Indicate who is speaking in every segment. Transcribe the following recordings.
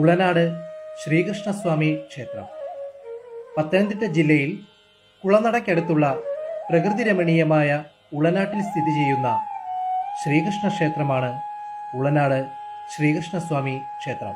Speaker 1: ഉളനാട് ശ്രീകൃഷ്ണസ്വാമി ക്ഷേത്രം. പത്തനംതിട്ട ജില്ലയിൽ കുളനടയ്ക്കടുത്തുള്ള പ്രകൃതി രമണീയമായ ഉളനാട്ടിൽ സ്ഥിതി ചെയ്യുന്ന ശ്രീകൃഷ്ണ ക്ഷേത്രമാണ് ഉളനാട് ശ്രീകൃഷ്ണസ്വാമി ക്ഷേത്രം.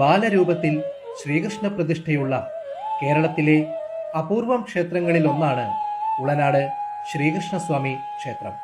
Speaker 1: ബാലരൂപത്തിൽ ശ്രീകൃഷ്ണ പ്രതിഷ്ഠയുള്ള കേരളത്തിലെ അപൂർവം ക്ഷേത്രങ്ങളിൽ ഒന്നാണ് ഉളനാട് ശ്രീകൃഷ്ണസ്വാമി ക്ഷേത്രം.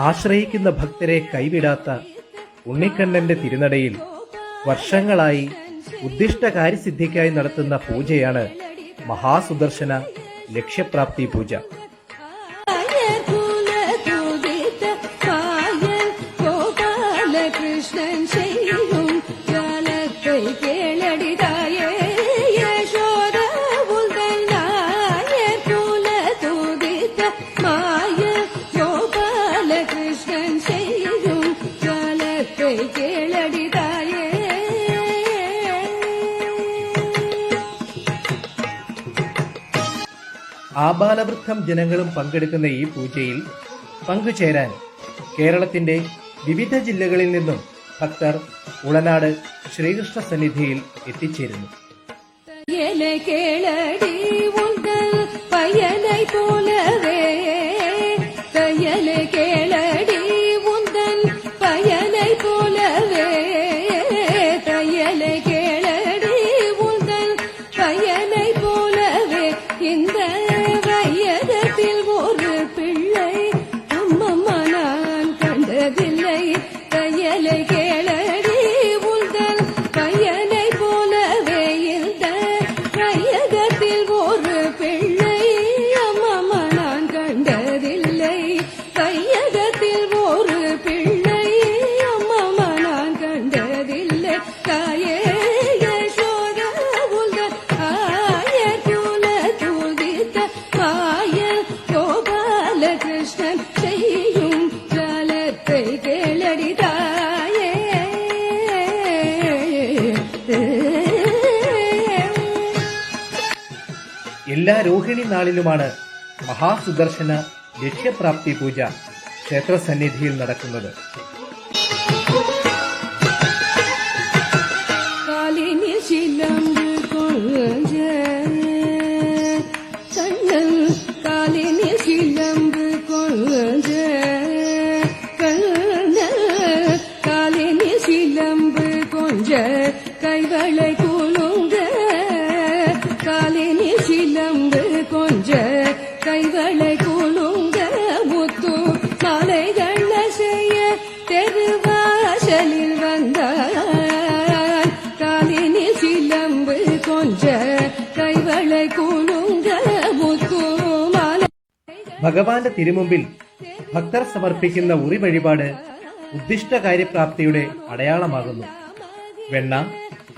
Speaker 1: ആശ്രയിക്കുന്ന ഭക്തരെ കൈവിടാത്ത ഉണ്ണിക്കണ്ണന്റെ തിരുനടയിൽ വർഷങ്ങളായി ഉദ്ദിഷ്ട കാര്യസിദ്ധിക്കായി നടത്തുന്ന പൂജയാണ് മഹാസുദർശന ലക്ഷ്യപ്രാപ്തി പൂജ. ആബാലവൃദ്ധം ജനങ്ങളും പങ്കെടുക്കുന്ന ഈ പൂജയിൽ പങ്കുചേരാൻ കേരളത്തിന്റെ വിവിധ ജില്ലകളിൽ നിന്നും ഭക്തർ ഉളനാട് ശ്രീകൃഷ്ണ സന്നിധിയിൽ എത്തിച്ചേരുന്നു
Speaker 2: കേളടി
Speaker 1: എല്ലാ രോഹിണി നാളിലുമാണ് മഹാസുദർശന ലക്ഷ്യപ്രാപ്തി പൂജ ക്ഷേത്ര സന്നിധിയിൽ നടക്കുന്നത്. ഭഗവാന്റെ തിരുമുമ്പിൽ ഭക്തർ സമർപ്പിക്കുന്ന ഉറി വഴിപാട് ഉദ്ദിഷ്ട കാര്യപ്രാപ്തിയുടെ അടയാളമാകുന്നു. വെണ്ണ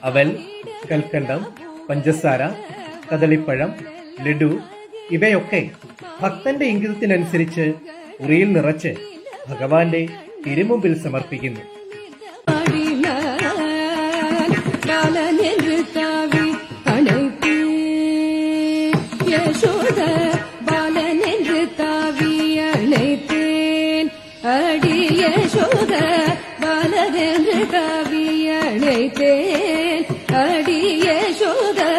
Speaker 1: അവൽ കൽക്കണ്ടം പഞ്ചസാര കദളിപ്പഴം ലഡു ഇവയൊക്കെ ഭക്തന്റെ ഇംഗിതത്തിനനുസരിച്ച് ഉറിയിൽ നിറച്ച് ഭഗവാന്റെ തിരുമുമ്പിൽ സമർപ്പിക്കുന്നു.
Speaker 2: யசோத பாலதென்று கவி அழைத்தேன் அடி யசோதா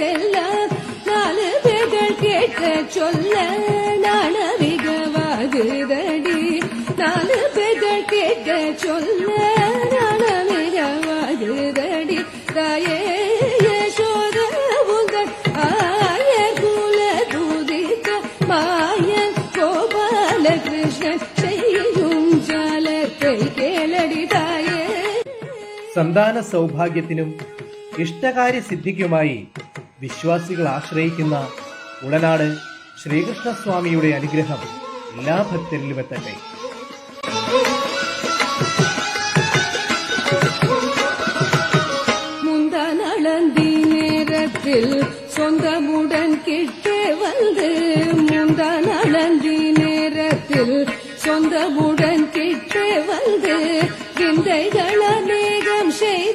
Speaker 2: போதெல்லாம் நாலதுகள் கேட்க சொல்ல நாணமிகவாகுதடி நாலு பெகள் கேட்க சொல்ல நாணமிகவாகுதடி தாயே யசோத உங்கள் ஆய குல தூதிக்க மாய கோபால கிருஷ்ணன் செய்யும் ஜாலத்தை கேளடி தாயே
Speaker 1: സന്താന സൗഭാഗ്യത്തിനും ഇഷ്ടകാര്യ സിദ്ധിക്കുമായി വിശ്വാസികൾ ആശ്രയിക്കുന്ന ഉടനാട് ശ്രീകൃഷ്ണസ്വാമിയുടെ അനുഗ്രഹം എല്ലാ ഭക്തരിലും എത്തട്ടെ.
Speaker 2: മുന്തനളന്തി നേരത്തിൽ സ്വന്തമുടൻ കിട്ടേ വന്ന് മുന്തനളന്തി നേരത്തിൽ സ്വന്തമുടൻ കിട്ടേ വന്ന് ചിന്തകളനേകം ചെയ്യ